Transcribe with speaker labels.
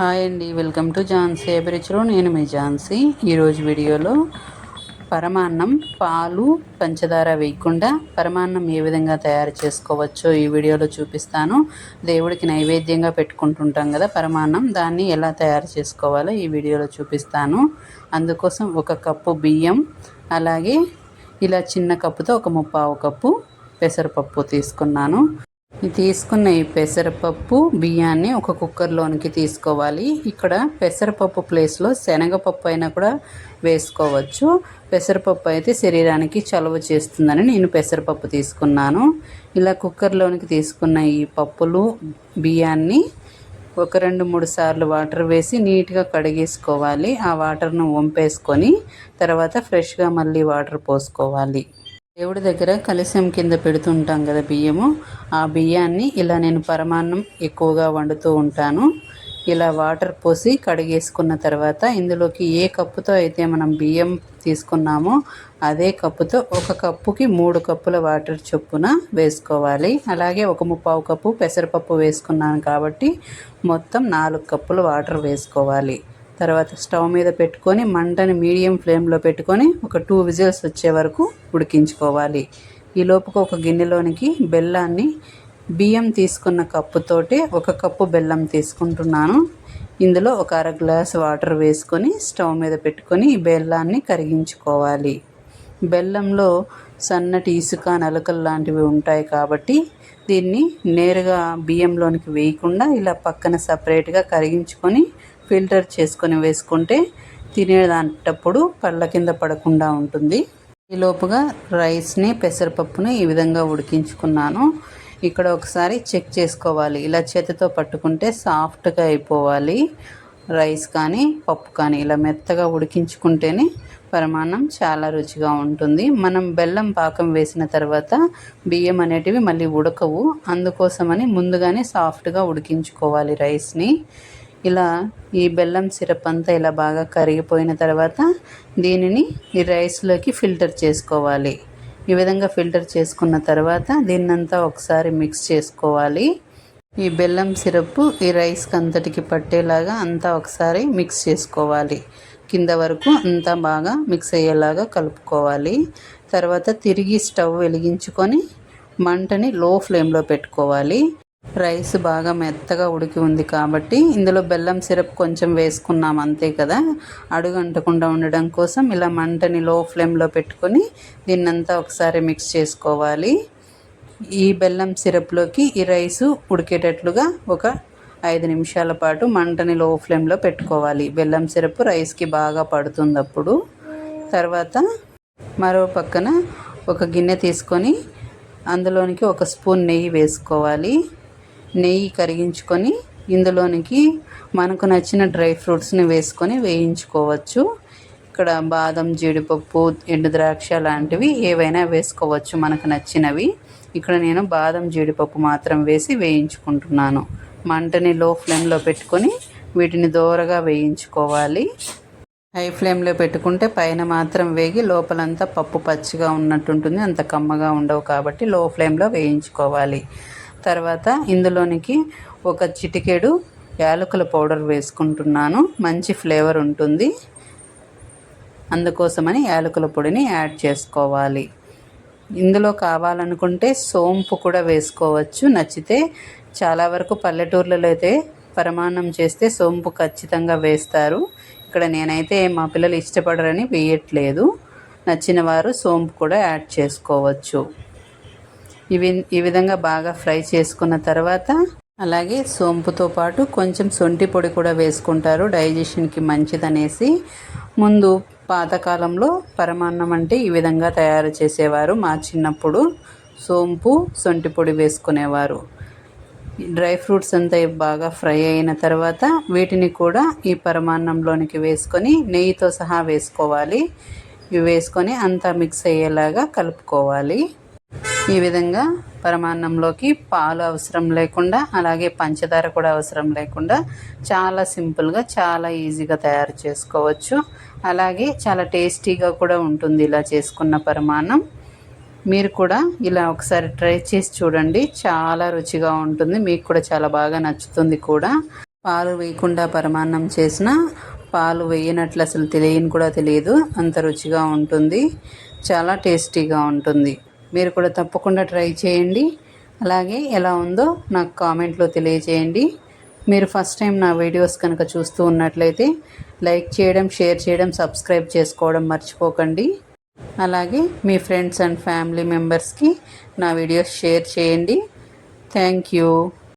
Speaker 1: Hi అండి welcome to Jhansi ఏబరిచ్లో నేను మీ ఝాన్సీ. ఈరోజు వీడియోలో పరమాన్నం పాలు పంచదార వేయకుండా పరమాన్నం ఏ విధంగా తయారు చేసుకోవచ్చో ఈ వీడియోలో చూపిస్తాను. దేవుడికి నైవేద్యంగా పెట్టుకుంటుంటాం కదా పరమాన్నం దాన్ని ఎలా తయారు చేసుకోవాలో ఈ వీడియోలో చూపిస్తాను. అందుకోసం ఒక కప్పు బియ్యం అలాగే ఇలా చిన్న కప్పుతో ఒక ముప్పావు కప్పు పెసరపప్పు తీసుకున్నాను. తీసుకున్న ఈ పెసరపప్పు బియ్యాన్ని ఒక కుక్కర్లోనికి తీసుకోవాలి. ఇక్కడ పెసరపప్పు ప్లేస్లో శనగపప్పు అయినా కూడా వేసుకోవచ్చు. పెసరపప్పు అయితే శరీరానికి చలువ చేస్తుందని నేను పెసరపప్పు తీసుకున్నాను. ఇలా కుక్కర్లోనికి తీసుకున్న ఈ పప్పులు బియ్యాన్ని ఒక రెండు మూడు సార్లు వాటర్ వేసి నీట్గా కడిగేసుకోవాలి. ఆ వాటర్ను వంపేసుకొని తర్వాత ఫ్రెష్గా మళ్ళీ వాటర్ పోసుకోవాలి. దేవుడి దగ్గర కలశం కింద పెడుతుంటాం కదా బియ్యము. ఆ బియ్యాన్ని ఇలా నేను పరమాన్నం ఎక్కువగా వండుతూ ఉంటాను. ఇలా వాటర్ పోసి కడిగేసుకున్న తర్వాత ఇందులోకి ఏ కప్పుతో అయితే మనం బియ్యం తీసుకున్నామో అదే కప్పుతో ఒక కప్పుకి మూడు కప్పుల వాటర్ చొప్పున వేసుకోవాలి. అలాగే ఒక ముప్పావు కప్పు పెసరపప్పు వేసుకున్నాను కాబట్టి మొత్తం నాలుగు కప్పులు వాటర్ వేసుకోవాలి. తర్వాత స్టవ్ మీద పెట్టుకొని మంటని మీడియం ఫ్లేమ్లో పెట్టుకొని ఒక టూ విజిల్స్ వచ్చే వరకు ఉడికించుకోవాలి. ఈ లోపుకు ఒక గిన్నెలోనికి బెల్లాన్ని బియ్యం తీసుకున్న కప్పుతోటి ఒక కప్పు బెల్లం తీసుకుంటున్నాను. ఇందులో ఒక అర గ్లాస్ వాటర్ వేసుకొని స్టవ్ మీద పెట్టుకొని ఈ బెల్లాన్ని కరిగించుకోవాలి. బెల్లంలో సన్నటి ఇసుక నలకలు లాంటివి ఉంటాయి కాబట్టి దీన్ని నేరుగా బియ్యంలోనికి వేయకుండా ఇలా పక్కన సపరేట్గా కరిగించుకొని ఫిల్టర్ చేసుకొని వేసుకుంటే తినేటప్పుడు పళ్ళ కింద పడకుండా ఉంటుంది. ఈలోపుగా రైస్ని పెసరపప్పుని ఈ విధంగా ఉడికించుకున్నాను. ఇక్కడ ఒకసారి చెక్ చేసుకోవాలి. ఇలా చేతితో పట్టుకుంటే సాఫ్ట్గా అయిపోవాలి. రైస్ కానీ పప్పు కానీ ఇలా మెత్తగా ఉడికించుకుంటేనే పరిమాణం చాలా రుచిగా ఉంటుంది. మనం బెల్లం పాకం వేసిన తర్వాత బియ్యం అనేటివి మళ్ళీ ఉడకవు. అందుకోసమని ముందుగానే సాఫ్ట్గా ఉడికించుకోవాలి రైస్ని. ఇలా ఈ బెల్లం సిరప్ అంతా ఇలా బాగా కరిగిపోయిన తర్వాత దీనిని ఈ రైస్లోకి ఫిల్టర్ చేసుకోవాలి. ఈ విధంగా ఫిల్టర్ చేసుకున్న తర్వాత దీన్నంతా ఒకసారి మిక్స్ చేసుకోవాలి. ఈ బెల్లం సిరప్ ఈ రైస్కి అంతటికి పట్టేలాగా అంతా ఒకసారి మిక్స్ చేసుకోవాలి. కింద వరకు అంతా బాగా మిక్స్ అయ్యేలాగా కలుపుకోవాలి. తర్వాత తిరిగి స్టవ్ వెలిగించుకొని మంటని లో ఫ్లేమ్లో పెట్టుకోవాలి. రైస్ బాగా మెత్తగా ఉడికి ఉంది కాబట్టి ఇందులో బెల్లం సిరప్ కొంచెం వేసుకున్నాం అంతే కదా. అడుగు అంటకుండా ఉండడం కోసం ఇలా మంటని లో ఫ్లేమ్లో పెట్టుకొని దీన్నంతా ఒకసారి మిక్స్ చేసుకోవాలి. ఈ బెల్లం సిరప్లోకి ఈ రైసు ఉడికేటట్లుగా ఒక ఐదు నిమిషాల పాటు మంటని లో ఫ్లేమ్లో పెట్టుకోవాలి. బెల్లం సిరప్ రైస్కి బాగా పడుతుంది అప్పుడు తర్వాత మరో పక్కన ఒక గిన్నె తీసుకొని అందులోనికి ఒక స్పూన్ నెయ్యి వేసుకోవాలి. నెయ్యి కరిగించుకొని ఇందులోనికి మనకు నచ్చిన డ్రై ఫ్రూట్స్ని వేసుకొని వేయించుకోవచ్చు. ఇక్కడ బాదం జీడిపప్పు ఎండు ద్రాక్ష లాంటివి ఏవైనా వేసుకోవచ్చు మనకు నచ్చినవి. ఇక్కడ నేను బాదం జీడిపప్పు మాత్రం వేసి వేయించుకుంటున్నాను. మంటని లో ఫ్లేమ్లో పెట్టుకొని వీటిని దోరగా వేయించుకోవాలి. హై ఫ్లేమ్లో పెట్టుకుంటే పైన మాత్రం వేగి లోపలంతా పప్పు పచ్చిగా ఉన్నట్టుంటుంది. అంత కమ్మగా ఉండవు కాబట్టి లో ఫ్లేమ్లో వేయించుకోవాలి. తర్వాత ఇందులోనికి ఒక చిటికెడు యాలకుల పౌడర్ వేసుకుంటున్నాను. మంచి ఫ్లేవర్ ఉంటుంది. అందుకోసమని యాలకుల పొడిని యాడ్ చేసుకోవాలి. ఇందులో కావాలనుకుంటే సోంపు కూడా వేసుకోవచ్చు. నచ్చితే చాలా వరకు పల్లెటూర్లలో అయితే పరమాన్నం చేస్తే సోంపు ఖచ్చితంగా వేస్తారు. ఇక్కడ నేనైతే మా పిల్లలు ఇష్టపడరని వేయట్లేదు. నచ్చిన వారు సోంపు కూడా యాడ్ చేసుకోవచ్చు. ఇవి ఈ విధంగా బాగా ఫ్రై చేసుకున్న తర్వాత అలాగే సోంపుతో పాటు కొంచెం సొంటి పొడి కూడా వేసుకుంటారు. డైజెషన్కి మంచిదనేసి ముందు పాతకాలంలో పరమాన్నం అంటే ఈ విధంగా తయారు చేసేవారు మా చిన్నప్పుడు. సోంపు సొంటి పొడి వేసుకునేవారు. డ్రై ఫ్రూట్స్ అంతా బాగా ఫ్రై అయిన తర్వాత వీటిని కూడా ఈ పరమాన్నంలోనికి వేసుకొని నెయ్యితో సహా వేసుకోవాలి. ఇవి వేసుకొని అంతా మిక్స్ అయ్యేలాగా కలుపుకోవాలి. ఈ విధంగా పరమాన్నంలోకి పాలు అవసరం లేకుండా అలాగే పంచదార కూడా అవసరం లేకుండా చాలా సింపుల్గా చాలా ఈజీగా తయారు చేసుకోవచ్చు. అలాగే చాలా టేస్టీగా కూడా ఉంటుంది ఇలా చేసుకున్న పరమాన్నం. మీరు కూడా ఇలా ఒకసారి ట్రై చేసి చూడండి. చాలా రుచిగా ఉంటుంది. మీకు కూడా చాలా బాగా నచ్చుతుంది కూడా. పాలు వేయకుండా పరమాన్నం చేసిన పాలు వేయనట్లు అసలు తెలియని కూడా తెలియదు. అంత రుచిగా ఉంటుంది. చాలా టేస్టీగా ఉంటుంది. మీరు కూడా తప్పకుండా ట్రై చేయండి. అలాగే ఎలా ఉందో నాకు కామెంట్లో తెలియజేయండి. మీరు ఫస్ట్ టైం నా వీడియోస్ కనుక చూస్తూ ఉన్నట్లయితే లైక్ చేయడం షేర్ చేయడం సబ్స్క్రైబ్ చేసుకోవడం మర్చిపోకండి. అలాగే మీ ఫ్రెండ్స్ అండ్ ఫ్యామిలీ మెంబర్స్కి నా వీడియోస్ షేర్ చేయండి. Thank you.